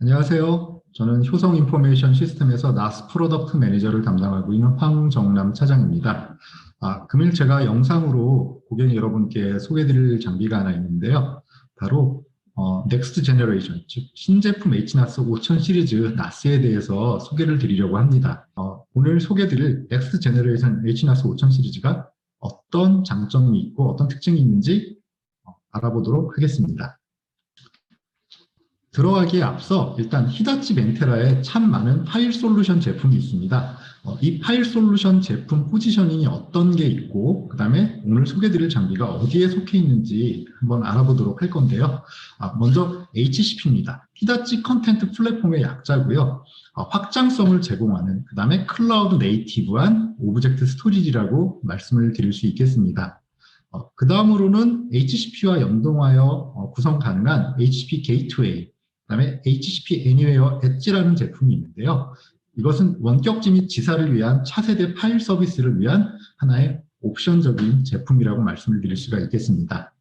안녕하세요. 저는 효성 인포메이션 시스템에서 나스 프로덕트 매니저를 담당하고 있는 황정남 차장입니다. 아, 금일 제가 영상으로 고객 여러분께 소개드릴 장비가 하나 있는데요. 바로 어, 넥스트 제너레이션, 즉 신제품 HNAS 5000 시리즈 나스에 대해서 소개를 드리려고 합니다. 어, 오늘 소개드릴 넥스트 제너레이션 HNAS 5000 시리즈가 어떤 장점이 있고 어떤 특징이 있는지 어, 알아보도록 하겠습니다. 들어가기에 앞서 일단 히다치 멘테라에 참 많은 파일 솔루션 제품이 있습니다. 어, 이 파일 솔루션 제품 포지셔닝이 어떤 게 있고 그 다음에 오늘 소개드릴 장비가 어디에 속해 있는지 한번 알아보도록 할 건데요. 아, 먼저 HCP입니다. 히다치 컨텐트 플랫폼의 약자고요. 어, 확장성을 제공하는 그 다음에 클라우드 네이티브한 오브젝트 스토리지라고 말씀을 드릴 수 있겠습니다. 어, 그 다음으로는 HCP와 연동하여 어, 구성 가능한 HCP 게이트웨이 그다음에 HCP Anywhere 엣지라는 제품이 있는데요. 이것은 원격지 및 지사를 위한 차세대 파일 서비스를 위한 하나의 옵션적인 제품이라고 말씀을 드릴 수가 있겠습니다.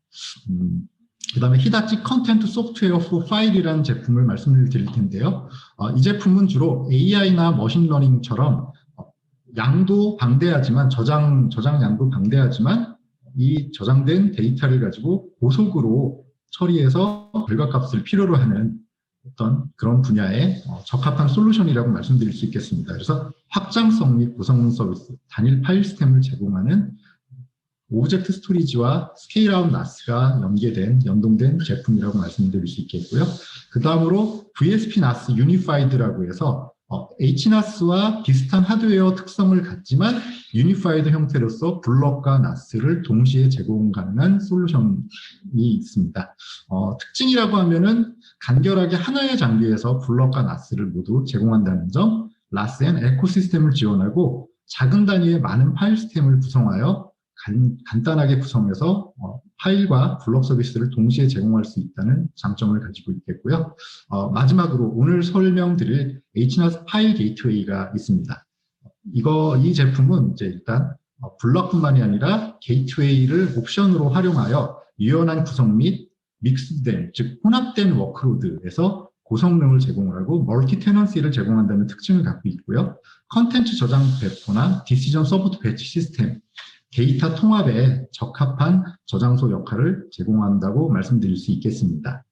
음, 그 다음에 히다치 컨텐트 소프트웨어 포 파일이라는 제품을 말씀을 드릴 텐데요. 어, 이 제품은 주로 AI나 머신러닝처럼 어, 양도 방대하지만 저장, 저장 양도 방대하지만 이 저장된 데이터를 가지고 고속으로 처리해서 결과값을 필요로 하는 어떤 그런 분야에 어, 적합한 솔루션이라고 말씀드릴 수 있겠습니다. 그래서 확장성 및 구성능 서비스, 단일 파일 시스템을 제공하는 오브젝트 스토리지와 스케일아웃 나스가 연계된 연동된 제품이라고 말씀드릴 수 있겠고요. 그 다음으로 VSP 나스 유니파이드라고 해서 어, HNAS와 비슷한 하드웨어 특성을 갖지만 유니파이드 형태로서 블럭과 나스를 동시에 제공 가능한 솔루션이 있습니다. 어, 특징이라고 하면은 간결하게 하나의 장비에서 블럭과 나스를 모두 제공한다는 점, 라스엔 에코시스템을 지원하고 작은 단위의 많은 파일 시스템을 구성하여 간, 간단하게 구성해서 어, 파일과 블록 서비스를 동시에 제공할 수 있다는 장점을 가지고 있겠고요. 어, 마지막으로 오늘 설명드릴 HNAS 파일 게이트웨이가 있습니다. 이거 이 제품은 이제 일단 어, 블럭뿐만이 아니라 게이트웨이를 옵션으로 활용하여 유연한 구성 및 믹스된 즉 혼합된 워크로드에서 고성능을 제공하고 멀티 테넌시를 제공한다는 특징을 갖고 있고요. 컨텐츠 저장 배포나 디시전 서포트 배치 시스템 데이터 통합에 적합한 저장소 역할을 제공한다고 말씀드릴 수 있겠습니다.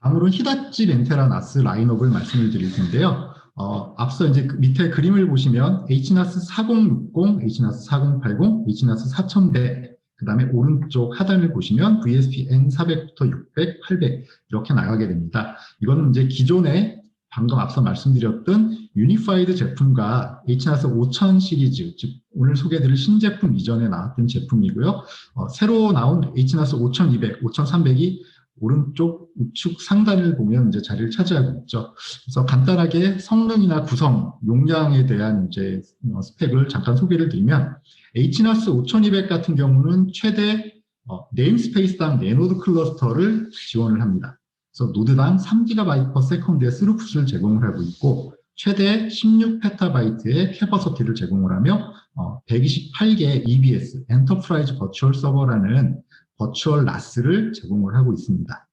다음으로 히다치 렌테라 나스 라인업을 말씀을 드릴 텐데요. 어, 앞서 이제 그 밑에 그림을 보시면 HNAS 4060, HNAS 4080, HNAS 4000대, 그 다음에 오른쪽 하단을 보시면 VSP N400부터 600, 800 이렇게 나가게 됩니다. 이거는 이제 기존에 방금 앞서 말씀드렸던 유니파이드 제품과 HNAS 5000 시리즈, 즉 오늘 소개드릴 신제품 이전에 나왔던 제품이고요. 어, 새로 나온 HNAS 5200, 5300이 오른쪽 우측 상단을 보면 이제 자리를 차지하고 있죠. 그래서 간단하게 성능이나 구성, 용량에 대한 이제 어, 스펙을 잠깐 소개를 드리면 HNAS 5200 같은 경우는 최대 어, 네임스페이스당 네노드 클러스터를 지원을 합니다. 그래서 노드당 3GB per second의 스루풋을 제공을 하고 있고 최대 16페타바이트의 캐퍼서티를 제공을 하며 어, 128개의 EBS, 엔터프라이즈 버추얼 서버라는 버추얼 나스를 제공을 하고 있습니다.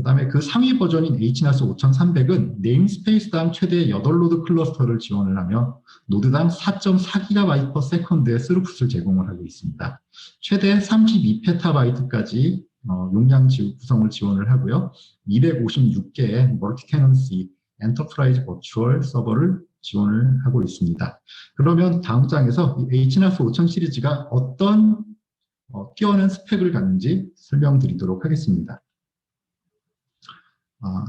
그 다음에 그 상위 버전인 HNAS 5300은 네임스페이스 당 최대 8노드 클러스터를 지원을 하며 노드당 4.4GB per second의 스루풋을 제공을 하고 있습니다. 최대 32페타바이트까지 어, 용량 지, 구성을 지원을 하고요. 256개의 멀티 테넌시 엔터프라이즈 버추얼 서버를 지원을 하고 있습니다. 그러면 다음 장에서 HNAS 5000 시리즈가 어떤 어, 뛰어난 스펙을 갖는지 설명드리도록 하겠습니다. 아,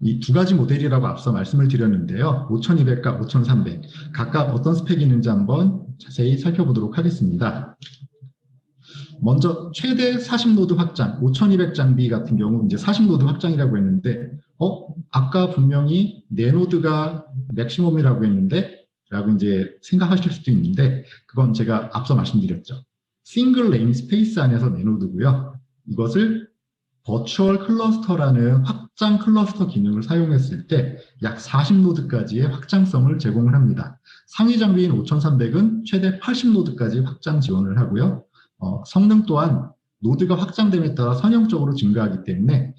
이두 가지 모델이라고 앞서 말씀을 드렸는데요. 5200과 5300 각각 어떤 스펙이 있는지 한번 자세히 살펴보도록 하겠습니다. 먼저 최대 40노드 확장, 5200 장비 같은 경우 이제 40노드 확장이라고 했는데 어 아까 분명히 네노드가 맥시멈이라고 했는데 라고 이제 생각하실 수도 있는데 그건 제가 앞서 말씀드렸죠. 싱글 네임 스페이스 안에서 네노드고요. 이것을 버추얼 클러스터라는 확장 클러스터 기능을 사용했을 때 약 40노드까지의 확장성을 제공을 합니다. 상위 장비인 5300은 최대 80노드까지 확장 지원을 하고요. 어, 성능 또한 노드가 확장됨에 따라 선형적으로 증가하기 때문에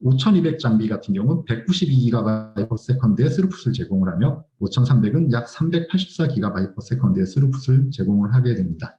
5200 장비 같은 경우는 192GB/s의 스루풋을 제공을 하며 5300은 약 384GB/s의 스루풋을 제공을 하게 됩니다.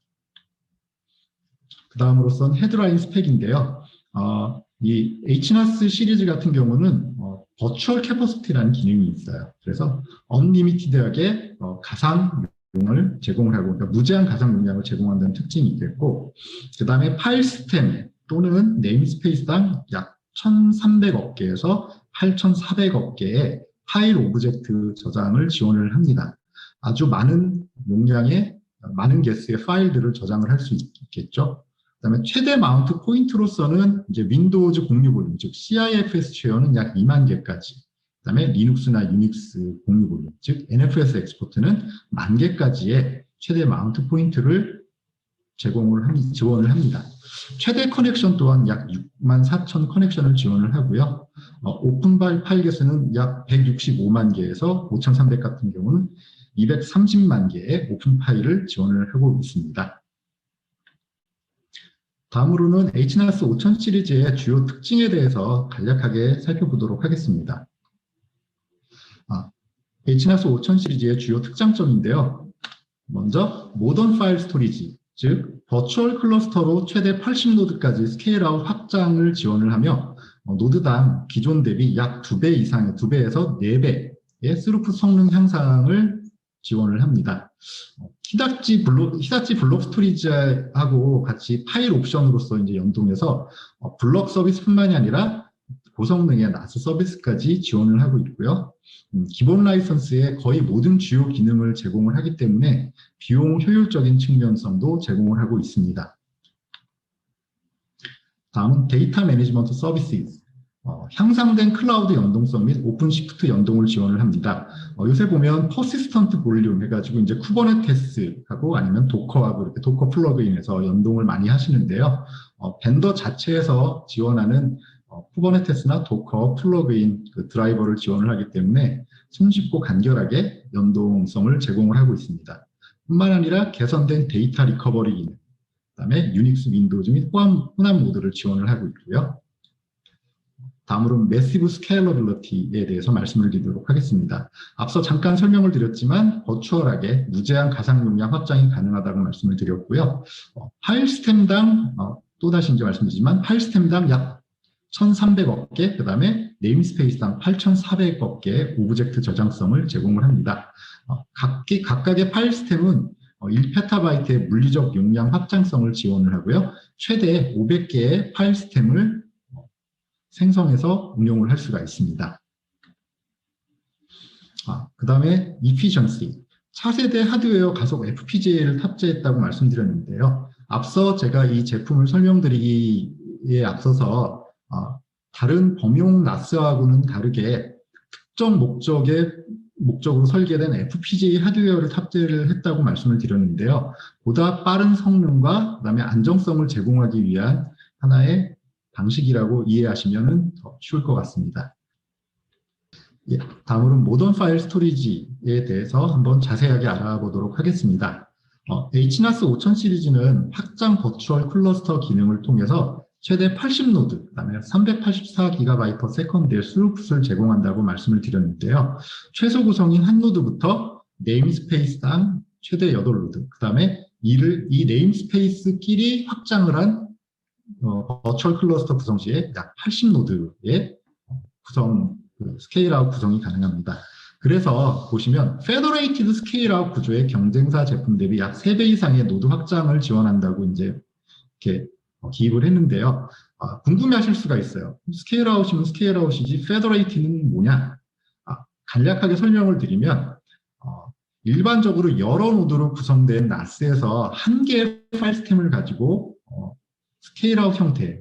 그 다음으로선 헤드라인 스펙인데요. 어, 이 HNAS 시리즈 같은 경우는 어, 버추얼 캐퍼시티라는 기능이 있어요. 그래서 언리미티드하게 어, 가상 용을 제공을 하고 그러니까 무제한 가상 용량을 제공한다는 특징이 있겠고 그 다음에 파일 시스템 또는 네임스페이스당 약 1,300억 개에서 8,400억 개의 파일 오브젝트 저장을 지원을 합니다. 아주 많은 용량의 많은 개수의 파일들을 저장을 할 수 있겠죠. 그다음에 최대 마운트 포인트로서는 이제 윈도우즈 공유 볼륨, 즉 CIFS 쉐어는 약 2만 개까지. 그다음에 리눅스나 유닉스 공유 볼륨, 즉 NFS 엑스포트는 만 개까지의 최대 마운트 포인트를 제공을 합니다. 지원을 합니다. 최대 커넥션 또한 약 6만 4천 커넥션을 지원을 하고요. 어, 오픈 파일 개수는 약 165만 개에서 5,300 같은 경우는 230만 개의 오픈 파일을 지원을 하고 있습니다. 다음으로는 HNAS 5000 시리즈의 주요 특징에 대해서 간략하게 살펴보도록 하겠습니다. 아, HNAS 5000 시리즈의 주요 특장점인데요. 먼저 모던 파일 스토리지, 즉 버추얼 클러스터로 최대 80노드까지 스케일아웃 확장을 지원을 하며 어, 노드당 기존 대비 약 2배 이상의 2배에서 4배의 스루풋 성능 향상을 지원을 합니다. 어, 히다치 블록, 히다치 블록 스토리지하고 같이 파일 옵션으로서 이제 연동해서 어, 블록 서비스뿐만이 아니라 고성능의 나스 서비스까지 지원을 하고 있고요. 음, 기본 라이선스의 거의 모든 주요 기능을 제공을 하기 때문에 비용 효율적인 측면성도 제공을 하고 있습니다. 다음은 데이터 매니지먼트 서비스. 어, 향상된 클라우드 연동성 및 오픈 시프트 연동을 지원을 합니다. 어, 요새 보면 퍼시스턴트 볼륨 해가지고 이제 쿠버네테스하고 아니면 도커하고 이렇게 도커 플러그인에서 연동을 많이 하시는데요. 어, 벤더 자체에서 지원하는 어, 쿠버네테스나 도커 플러그인 그 드라이버를 지원을 하기 때문에 손쉽고 간결하게 연동성을 제공을 하고 있습니다. 뿐만 아니라 개선된 데이터 리커버리 기능, 그다음에 유닉스 윈도우즈 및 호환, 혼합 모드를 지원을 하고 있고요. 다음으로는 매시브 스케일러빌리티에 대해서 말씀을 드리도록 하겠습니다. 앞서 잠깐 설명을 드렸지만 버추얼하게 무제한 가상 용량 확장이 가능하다고 말씀을 드렸고요. 어, 파일 시스템당 어, 또다시 이제 말씀드리지만 파일 시스템당 약 1,300억 개, 그 다음에 네임스페이스당 8,400억 개의 오브젝트 저장성을 제공을 합니다. 어, 각, 각각의 파일 시스템은 1페타바이트의 물리적 용량 확장성을 지원을 하고요. 최대 500개의 파일 시스템을 생성해서 운용을 할 수가 있습니다. 아, 그 다음에 efficiency. 차세대 하드웨어 가속 FPGA를 탑재했다고 말씀드렸는데요. 앞서 제가 이 제품을 설명드리기에 앞서서 어, 다른 범용 나스하고는 다르게 특정 목적의 목적으로 설계된 FPGA 하드웨어를 탑재를 했다고 말씀을 드렸는데요. 보다 빠른 성능과 그다음에 안정성을 제공하기 위한 하나의 방식이라고 이해하시면 더 쉬울 것 같습니다. 예, 다음으로는 모던 파일 스토리지에 대해서 한번 자세하게 알아보도록 하겠습니다. 어, HNAS 5000 시리즈는 확장 버추얼 클러스터 기능을 통해서 최대 80노드, 그 다음에 384GB/s의 스루풋을 제공한다고 말씀을 드렸는데요. 최소 구성인 한 노드부터 네임스페이스당 최대 8노드, 그 다음에 이를 이 네임스페이스끼리 확장을 한 어, 버추얼 클러스터 구성 시에 약 80노드의 구성 그 스케일아웃 구성이 가능합니다. 그래서 보시면 페더레이티드 스케일아웃 구조의 경쟁사 제품 대비 약 3배 이상의 노드 확장을 지원한다고 이제 이렇게 기입을 했는데요. 아, 궁금해하실 수가 있어요. 스케일아웃이면 스케일아웃이지 페더레이티는 뭐냐? 아, 간략하게 설명을 드리면 어, 일반적으로 여러 노드로 구성된 나스에서 한 개의 파일 시스템을 가지고 어, 스케일아웃 형태,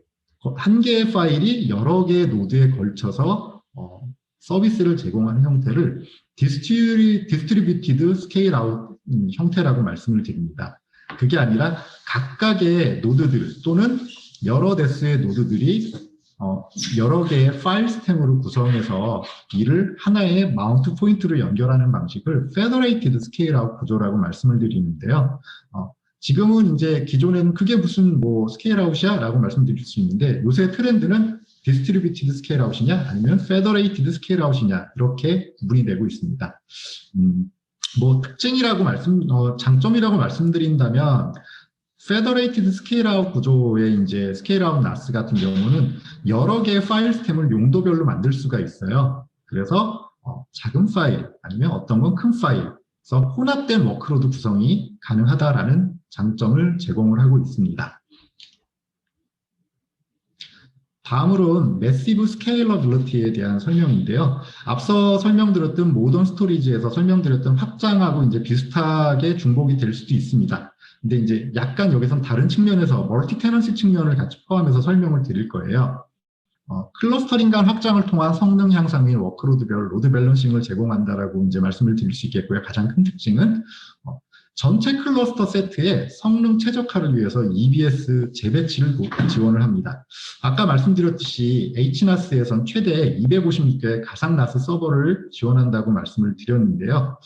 한 개의 파일이 여러 개의 노드에 걸쳐서 어, 서비스를 제공하는 형태를 디스트리, 디스트리뷰티드 스케일아웃 음, 형태라고 말씀을 드립니다. 그게 아니라 각각의 노드들 또는 여러 대수의 노드들이 어, 여러 개의 파일 시스템으로 구성해서 이를 하나의 마운트 포인트로 연결하는 방식을 Federated Scale-out 구조라고 말씀을 드리는데요. 어, 지금은 이제 기존에는 그게 무슨 뭐 스케일 아웃이야? 라고 말씀드릴 수 있는데 요새 트렌드는 디스트리뷰티드 스케일 아웃이냐 아니면 페더레이티드 스케일 아웃이냐 이렇게 구분이 되고 있습니다. 음, 뭐 특징이라고 말씀 어, 장점이라고 말씀드린다면 페더레이티드 스케일 아웃 구조의 이제 스케일 아웃 나스 같은 경우는 여러 개의 파일 스템을 용도별로 만들 수가 있어요. 그래서 어, 작은 파일 아니면 어떤 건 큰 파일에서 혼합된 워크로드 구성이 가능하다라는 장점을 제공을 하고 있습니다. 다음으로는 매시브 스케일러빌리티에 대한 설명인데요. 앞서 설명드렸던 모던 스토리지에서 설명드렸던 확장하고 이제 비슷하게 중복이 될 수도 있습니다. 근데 이제 약간 여기선 다른 측면에서 멀티 테넌시 측면을 같이 포함해서 설명을 드릴 거예요. 어, 클러스터링 간 확장을 통한 성능 향상 및 워크로드별 로드 밸런싱을 제공한다라고 이제 말씀을 드릴 수 있겠고요. 가장 큰 특징은 어, 전체 클러스터 세트의 성능 최적화를 위해서 EBS 재배치를 지원을 합니다. 아까 말씀드렸듯이 HNAS에선 최대 256개의 가상 나스 서버를 지원한다고 말씀을 드렸는데요.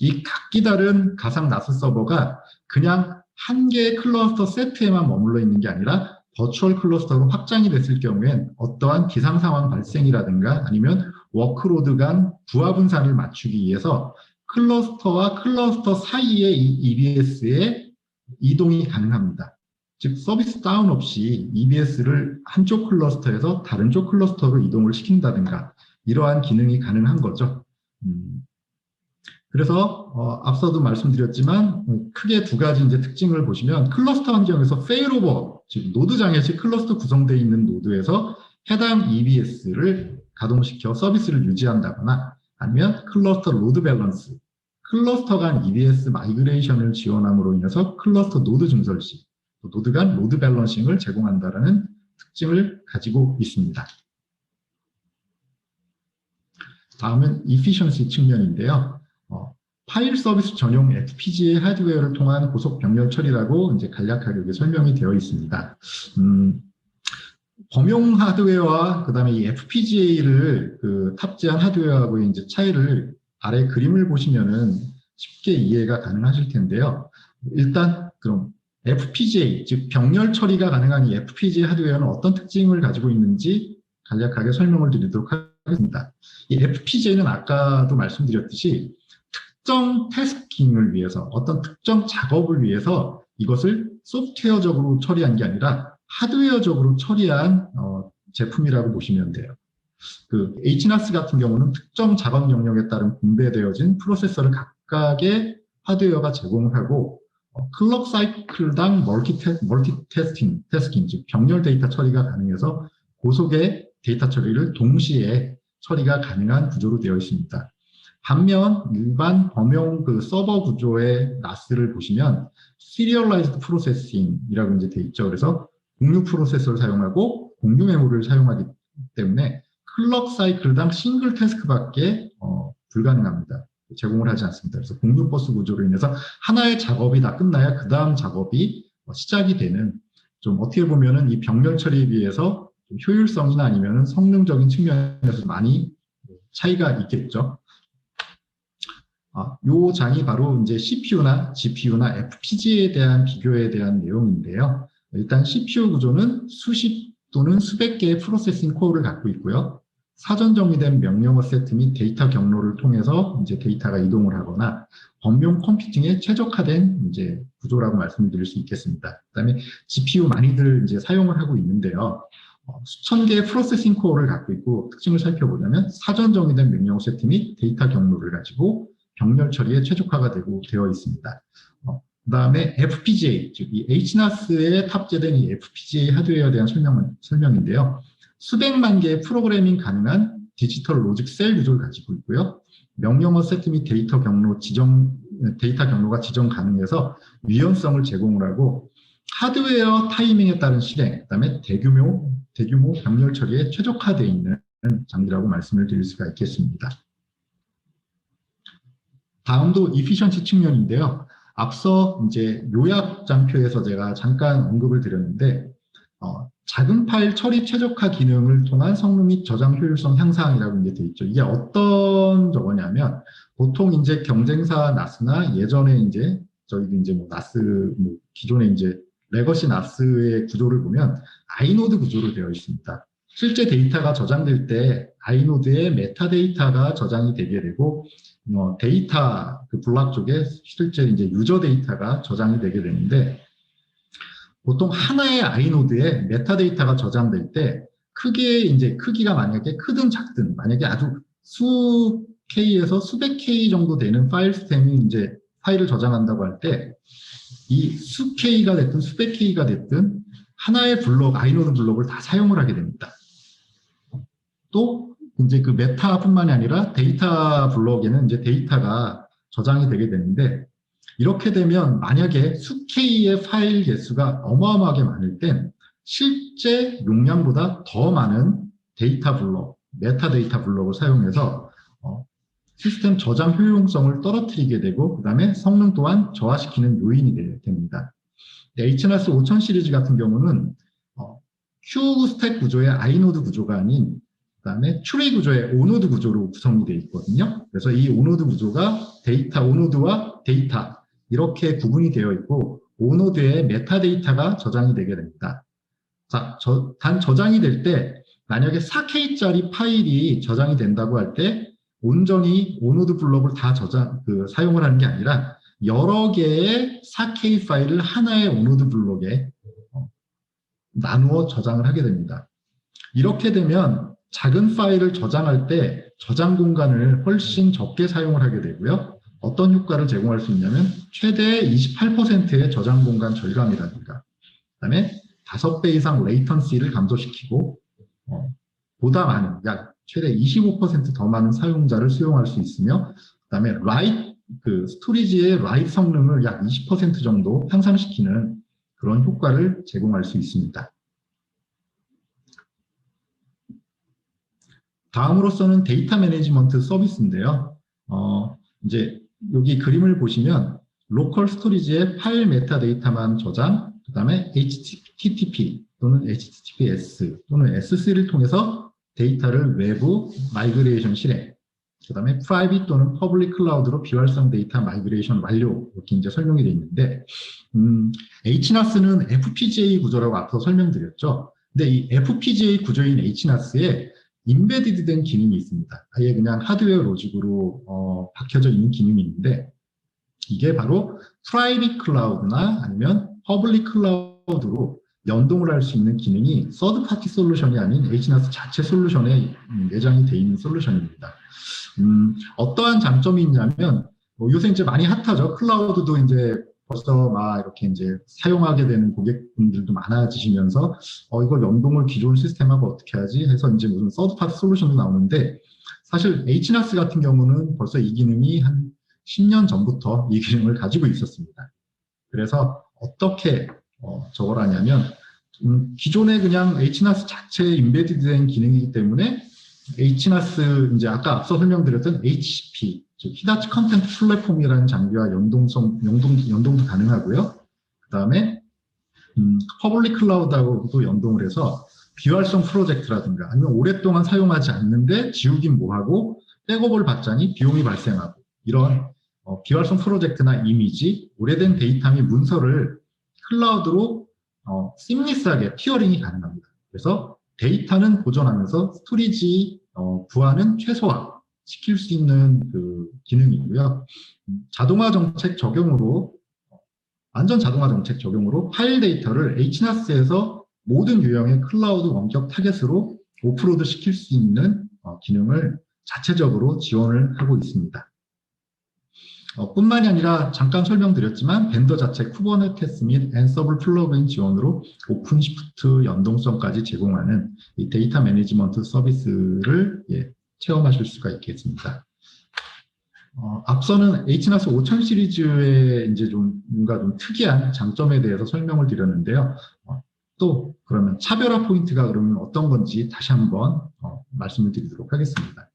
이 각기 다른 가상 나스 서버가 그냥 한 개의 클러스터 세트에만 머물러 있는 게 아니라 버추얼 클러스터로 확장이 됐을 경우엔 어떠한 기상 상황 발생이라든가 아니면 워크로드 간 부하 분산을 맞추기 위해서 클러스터와 클러스터 사이의 이 EBS에 이동이 가능합니다. 즉 서비스 다운 없이 EBS를 한쪽 클러스터에서 다른 쪽 클러스터로 이동을 시킨다든가 이러한 기능이 가능한 거죠. 음, 그래서 어, 앞서도 말씀드렸지만 어, 크게 두 가지 이제 특징을 보시면 클러스터 환경에서 페일오버 즉 노드 장애시 클러스터 구성되어 있는 노드에서 해당 EBS를 가동시켜 서비스를 유지한다거나 아니면 클러스터 로드 밸런스 클러스터 간 EBS 마이그레이션을 지원함으로 인해서 클러스터 노드 증설 시 노드 간 로드 밸런싱을 제공한다는 특징을 가지고 있습니다. 다음은 이피션시 측면인데요. 어, 파일 서비스 전용 FPGA 하드웨어를 통한 고속 병렬 처리라고 이제 간략하게 설명이 되어 있습니다. 음, 범용 하드웨어와 그다음에 이 FPGA를 그 탑재한 하드웨어하고 이제 차이를 아래 그림을 보시면은 쉽게 이해가 가능하실 텐데요. 일단 그럼 FPGA 즉 병렬 처리가 가능한 이 FPGA 하드웨어는 어떤 특징을 가지고 있는지 간략하게 설명을 드리도록 하겠습니다. 이 FPGA는 아까도 말씀드렸듯이 특정 태스킹을 위해서 어떤 특정 작업을 위해서 이것을 소프트웨어적으로 처리한 게 아니라 하드웨어적으로 처리한 어, 제품이라고 보시면 돼요. 그 HNAS 같은 경우는 특정 작업 영역에 따른 분배되어진 프로세서를 각각의 하드웨어가 제공을 하고 어, 클럭 사이클당 멀티, 테, 멀티 테스팅, 즉 병렬 데이터 처리가 가능해서 고속의 데이터 처리를 동시에 처리가 가능한 구조로 되어 있습니다. 반면 일반 범용 그 서버 구조의 NAS를 보시면 Serialized Processing이라고 이제 돼 있죠. 그래서 공유 프로세서를 사용하고 공유 메모리를 사용하기 때문에 클럭 사이클당 싱글 태스크밖에 어, 불가능합니다. 제공을 하지 않습니다. 그래서 공유 버스 구조로 인해서 하나의 작업이 다 끝나야 그 다음 작업이 어, 시작이 되는 좀 어떻게 보면은 이 병렬 처리에 비해서 효율성이나 아니면은 성능적인 측면에서 많이 차이가 있겠죠. 아, 요 장이 바로 이제 CPU나 GPU나 FPGA에 대한 비교에 대한 내용인데요. 일단 CPU 구조는 수십 또는 수백 개의 프로세싱 코어를 갖고 있고요. 사전 정의된 명령어 세트 및 데이터 경로를 통해서 이제 데이터가 이동을 하거나 범용 컴퓨팅에 최적화된 이제 구조라고 말씀드릴 수 있겠습니다. 그다음에 GPU 많이들 이제 사용을 하고 있는데요. 어, 수천 개의 프로세싱 코어를 갖고 있고 특징을 살펴보자면 사전 정의된 명령어 세트 및 데이터 경로를 가지고 병렬 처리에 최적화가 되고 되어 있습니다. 어, 그 다음에 FPGA, 즉 이 HNAS에 탑재된 이 FPGA 하드웨어에 대한 설명, 설명인데요. 수백만 개의 프로그래밍 가능한 디지털 로직 셀 구조를 가지고 있고요. 명령어 세트 및 데이터 경로 지정, 데이터 경로가 지정 가능해서 유연성을 제공을 하고 하드웨어 타이밍에 따른 실행, 그 다음에 대규모, 대규모 병렬 처리에 최적화되어 있는 장비라고 말씀을 드릴 수가 있겠습니다. 다음도 이피션시 측면인데요. 앞서 이제 요약 장표에서 제가 잠깐 언급을 드렸는데 어, 작은 파일 처리 최적화 기능을 통한 성능 및 저장 효율성 향상이라고 이제 돼 있죠. 이게 어떤 저거냐면 보통 이제 경쟁사 나스나 예전에 이제 저희도 이제 뭐 나스 뭐 기존에 이제 레거시 나스의 구조를 보면 아이노드 구조로 되어 있습니다. 실제 데이터가 저장될 때 아이노드에 메타데이터가 저장이 되게 되고 어, 데이터 그 블락 쪽에 실제 이제 유저 데이터가 저장이 되게 되는데 보통 하나의 아이노드에 메타데이터가 저장될 때 크게 이제 크기가 만약에 크든 작든 만약에 아주 수 K에서 수백 K 정도 되는 파일 시스템이 이제 파일을 저장한다고 할 때 이 수 K가 됐든 수백 K가 됐든 하나의 블록, 아이노드 블록을 다 사용을 하게 됩니다. 또 이제 그 메타뿐만이 아니라 데이터 블록에는 이제 데이터가 저장이 되게 되는데 이렇게 되면 만약에 수 K의 파일 개수가 어마어마하게 많을 땐 실제 용량보다 더 많은 데이터 블록, 메타 데이터 블록을 사용해서 어, 시스템 저장 효용성을 떨어뜨리게 되고 그 다음에 성능 또한 저하시키는 요인이 되- 됩니다. HNAS 5000 시리즈 같은 경우는 어, Q 스택 구조의 아이노드 구조가 아닌 그 다음에 추리 구조의 오노드 구조로 구성이 되어 있거든요. 그래서 이 오노드 구조가 데이터 오노드와 데이터 이렇게 구분이 되어 있고 오노드에 메타데이터가 저장이 되게 됩니다. 자, 저- 단 저장이 될 때 만약에 4K짜리 파일이 저장이 된다고 할 때 온전히 오노드 블록을 다 저장 그 사용을 하는 게 아니라 여러 개의 4K 파일을 하나의 오노드 블록에 어, 나누어 저장을 하게 됩니다. 이렇게 되면 작은 파일을 저장할 때 저장 공간을 훨씬 적게 사용을 하게 되고요. 어떤 효과를 제공할 수 있냐면 최대 28%의 저장 공간 절감이라든가 그다음에 5배 이상 레이턴시를 감소시키고 어, 보다 많은 약 최대 25%더 많은 사용자를 수용할 수 있으며 그다음에 라이트 그 스토리지의 라이트 성능을 약 20% 정도 향상시키는 그런 효과를 제공할 수 있습니다. 다음으로서는 데이터 매니지먼트 서비스인데요. 어, 이제 여기 그림을 보시면 로컬 스토리지의 파일 메타데이터만 저장, 그 다음에 HTTP 또는 HTTPS 또는 S3를 통해서 데이터를 외부 마이그레이션 실행, 그 다음에 프라이빗 또는 퍼블릭 클라우드로 비활성 데이터 마이그레이션 완료 이렇게 이제 설명이 되어 있는데 음, HNAS는 FPGA 구조라고 앞서 설명드렸죠. 근데 이 FPGA 구조인 HNAS에 인베디드 된 기능이 있습니다. 아예 그냥 하드웨어 로직으로 어, 박혀져 있는 기능이 있는데 이게 바로 프라이빗 클라우드나 아니면 퍼블릭 클라우드로 연동을 할 수 있는 기능이 서드 파티 솔루션이 아닌 HNAS 자체 솔루션에 음, 내장이 되어 있는 솔루션입니다. 음, 어떠한 장점이 있냐면 뭐 요새 이제 많이 핫하죠. 클라우드도 이제 벌써 막 이렇게 이제 사용하게 되는 고객분들도 많아지시면서 어 이걸 연동을 기존 시스템하고 어떻게 하지 해서 이제 무슨 서드 파티 솔루션도 나오는데 사실 HNAS 같은 경우는 벌써 이 기능이 한 10년 전부터 이 기능을 가지고 있었습니다. 그래서 어떻게 어, 저걸 하냐면 음, 기존에 그냥 HNAS 자체에 인베디드된 기능이기 때문에 HNAS 이제 아까 앞서 설명드렸던 HCP 즉 히다치 컨텐트 플랫폼이라는 장비와 연동성 연동 연동도 가능하고요. 그다음에 음, 퍼블릭 클라우드하고도 연동을 해서 비활성 프로젝트라든가 아니면 오랫동안 사용하지 않는데 지우긴 뭐하고 백업을 받자니 비용이 발생하고 이런 어, 비활성 프로젝트나 이미지, 오래된 데이터 및 문서를 클라우드로 어, 심리스하게 티어링이 가능합니다. 그래서 데이터는 보존하면서 스토리지 어, 부하는 최소화 시킬 수 있는 그 기능이고요. 음, 자동화 정책 적용으로 어, 완전 자동화 정책 적용으로 파일 데이터를 HNAS에서 모든 유형의 클라우드 원격 타겟으로 오프로드 시킬 수 있는 어, 기능을 자체적으로 지원을 하고 있습니다. 어, 뿐만이 아니라 잠깐 설명드렸지만 벤더 자체 쿠버네티스 및 앤서블 플러그인 지원으로 오픈 시프트 연동성까지 제공하는 이 데이터 매니지먼트 서비스를 예, 체험하실 수가 있겠습니다. 어, 앞서는 HNAS 5000 시리즈의 이제 좀 뭔가 좀 특이한 장점에 대해서 설명을 드렸는데요. 어, 또 그러면 차별화 포인트가 그러면 어떤 건지 다시 한번 어, 말씀을 드리도록 하겠습니다. 아,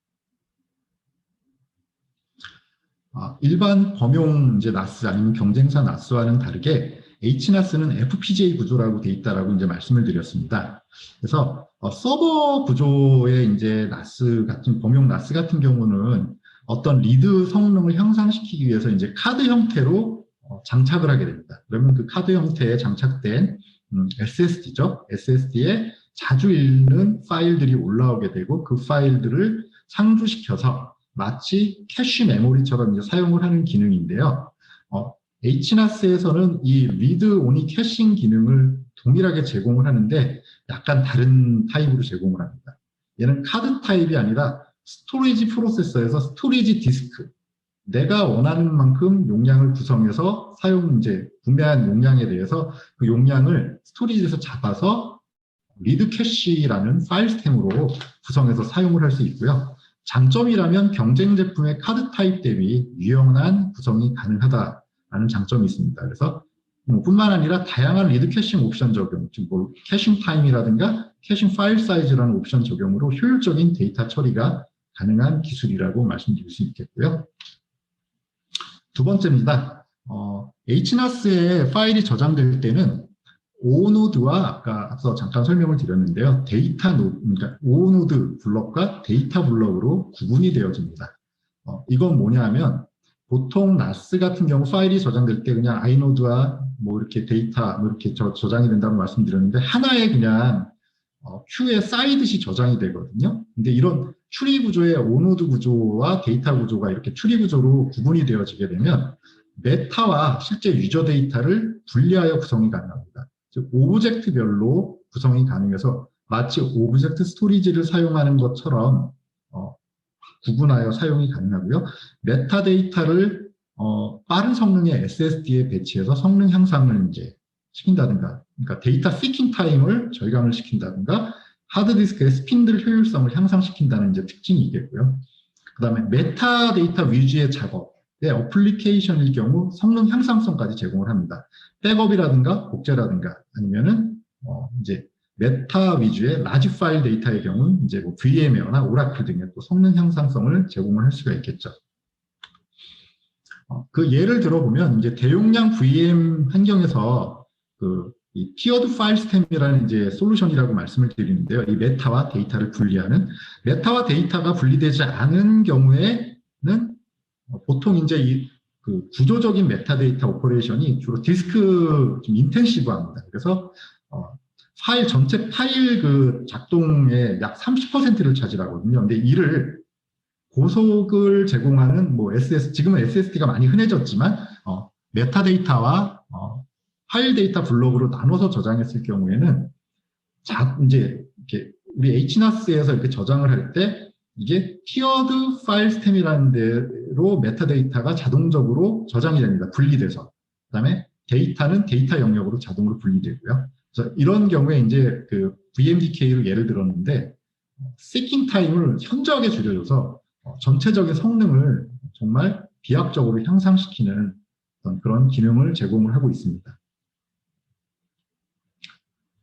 일반 범용 이제 나스 아니면 경쟁사 나스와는 다르게 HNAS는 FPGA 구조라고 돼 있다라고 이제 말씀을 드렸습니다. 그래서 어, 서버 구조의 이제 나스 같은 범용 나스 같은 경우는 어떤 리드 성능을 향상시키기 위해서 이제 카드 형태로 어, 장착을 하게 됩니다. 그러면 그 카드 형태에 장착된 음, SSD죠. SSD에 자주 읽는 파일들이 올라오게 되고 그 파일들을 상주시켜서 마치 캐시 메모리처럼 이제 사용을 하는 기능인데요. 어, HNAS에서는 이 read only 캐싱 기능을 동일하게 제공을 하는데 약간 다른 타입으로 제공을 합니다. 얘는 카드 타입이 아니라 스토리지 프로세서에서 스토리지 디스크 내가 원하는 만큼 용량을 구성해서 사용 이제 구매한 용량에 대해서 그 용량을 스토리지에서 잡아서 리드 캐시라는 파일 스템으로 구성해서 사용을 할 수 있고요. 장점이라면 경쟁 제품의 카드 타입 대비 유용한 구성이 가능하다라는 장점이 있습니다. 그래서 뭐 뿐만 아니라 다양한 리드 캐싱 옵션 적용, 즉 뭐 캐싱 타임이라든가 캐싱 파일 사이즈라는 옵션 적용으로 효율적인 데이터 처리가 가능한 기술이라고 말씀드릴 수 있겠고요. 두 번째입니다. 어, HNAS에 파일이 저장될 때는 오노드와 아까 앞서 잠깐 설명을 드렸는데요. 데이터 노드, 그러니까 오노드 블럭과 데이터 블럭으로 구분이 되어집니다. 어, 이건 뭐냐면 보통 NAS 같은 경우 파일이 저장될 때 그냥 아이노드와 뭐 이렇게 데이터 뭐 이렇게 저, 저장이 된다고 말씀드렸는데 하나의 그냥 어, 큐에 쌓이듯이 저장이 되거든요. 근데 이런 추리 구조의 오노드 구조와 데이터 구조가 이렇게 추리 구조로 구분이 되어지게 되면 메타와 실제 유저 데이터를 분리하여 구성이 가능합니다. 즉 오브젝트별로 구성이 가능해서 마치 오브젝트 스토리지를 사용하는 것처럼 어, 구분하여 사용이 가능하고요. 메타데이터를 어, 빠른 성능의 SSD에 배치해서 성능 향상을 이제 시킨다든가, 그러니까 데이터 피킹 타임을 절감을 시킨다든가, 하드디스크의 스핀들 효율성을 향상시킨다는 이제 특징이 있겠고요. 그 다음에 메타데이터 위주의 작업 의 어플리케이션일 경우 성능 향상성까지 제공을 합니다. 백업이라든가 복제라든가 아니면은 어 이제 메타 위주의 라지 파일 데이터의 경우는 이제 뭐 VM웨어나 오라클 등의 또 성능 향상성을 제공을 할 수가 있겠죠. 어, 그 예를 들어보면 이제 대용량 VM 환경에서 그 이 티어드 파일 스템이라는 이제 솔루션이라고 말씀을 드리는데요. 이 메타와 데이터를 분리하는 메타와 데이터가 분리되지 않은 경우에는 어, 보통 이제 이 그 구조적인 메타데이터 오퍼레이션이 주로 디스크 좀 인텐시브합니다. 그래서 어, 파일 전체 파일 그 작동의 약 30%를 차지하거든요. 근데 이를 고속을 제공하는 뭐 SS 지금은 SSD가 많이 흔해졌지만 어, 메타데이터와 어, 파일 데이터 블록으로 나눠서 저장했을 경우에는 자 이제 이렇게 우리 HNAS에서 이렇게 저장을 할 때 이게 티어드 파일 스템이라는 데로 메타데이터가 자동적으로 저장이 됩니다. 분리돼서. 그다음에 데이터는 데이터 영역으로 자동으로 분리되고요. 그래서 이런 경우에 이제 그 VMDK를 예를 들었는데 세킹 타임을 현저하게 줄여줘서 어, 전체적인 성능을 정말 비약적으로 향상시키는 그런 기능을 제공을 하고 있습니다.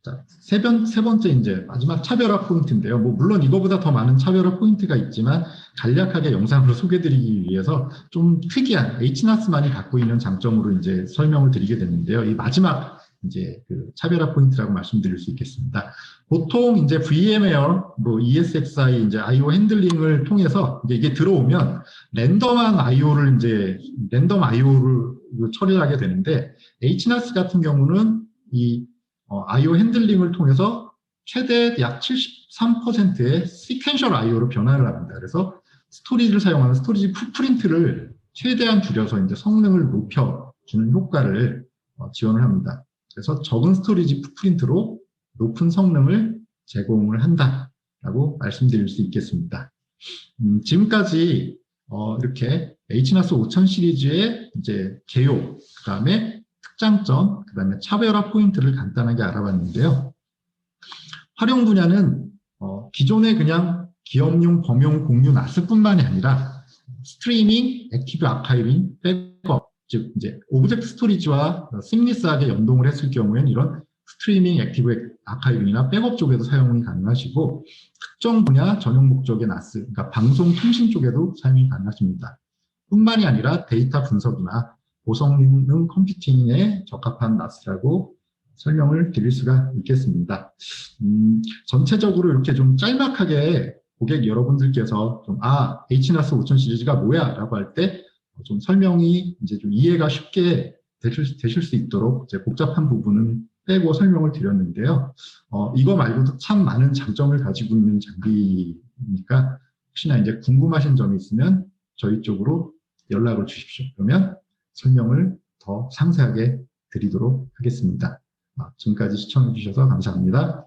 자, 세, 번, 세 번째 이제 마지막 차별화 포인트인데요. 뭐 물론 이거보다 더 많은 차별화 포인트가 있지만 간략하게 영상으로 소개드리기 위해서 좀 특이한 HNAS만이 갖고 있는 장점으로 이제 설명을 드리게 됐는데요. 이 마지막 이제 그 차별화 포인트라고 말씀드릴 수 있겠습니다. 보통 이제 VMware, 뭐 ESXi 이제 I/O 핸들링을 통해서 이게 들어오면 랜덤한 I/O를 이제 랜덤 I/O를 처리하게 되는데 HNAS 같은 경우는 이 어, I/O 핸들링을 통해서 최대 약 73%의 시퀀셜 I/O로 변화를 합니다. 그래서 스토리지를 사용하는 스토리지 풋프린트를 최대한 줄여서 이제 성능을 높여주는 효과를 어, 지원을 합니다. 그래서 적은 스토리지 풋프린트로 높은 성능을 제공을 한다라고 말씀드릴 수 있겠습니다. 음, 지금까지 어, 이렇게 HNAS 5000 시리즈의 이제 개요, 그 다음에 특장점, 그 다음에 차별화 포인트를 간단하게 알아봤는데요. 활용 분야는 어, 기존의 그냥 기업용, 범용, 공유 나스뿐만이 아니라 스트리밍, 액티브 아카이빙, 백업, 즉 이제 오브젝트 스토리지와 심리스하게 연동을 했을 경우에는 이런 스트리밍, 액티브 아카이빙이나 백업 쪽에도 사용이 가능하시고 특정 분야 전용 목적의 나스, 그러니까 방송 통신 쪽에도 사용이 가능하십니다. 뿐만이 아니라 데이터 분석이나 고성능 컴퓨팅에 적합한 나스라고 설명을 드릴 수가 있겠습니다. 음, 전체적으로 이렇게 좀 짤막하게 고객 여러분들께서 좀, 아, HNAS 5000 시리즈가 뭐야? 라고 할 때 좀 설명이 이제 좀 이해가 쉽게 되실, 되실 수 있도록 이제 복잡한 부분은 빼고 설명을 드렸는데요. 어, 이거 말고도 참 많은 장점을 가지고 있는 장비니까 혹시나 이제 궁금하신 점이 있으면 저희 쪽으로 연락을 주십시오. 그러면 설명을 더 상세하게 드리도록 하겠습니다. 아, 지금까지 시청해 주셔서 감사합니다.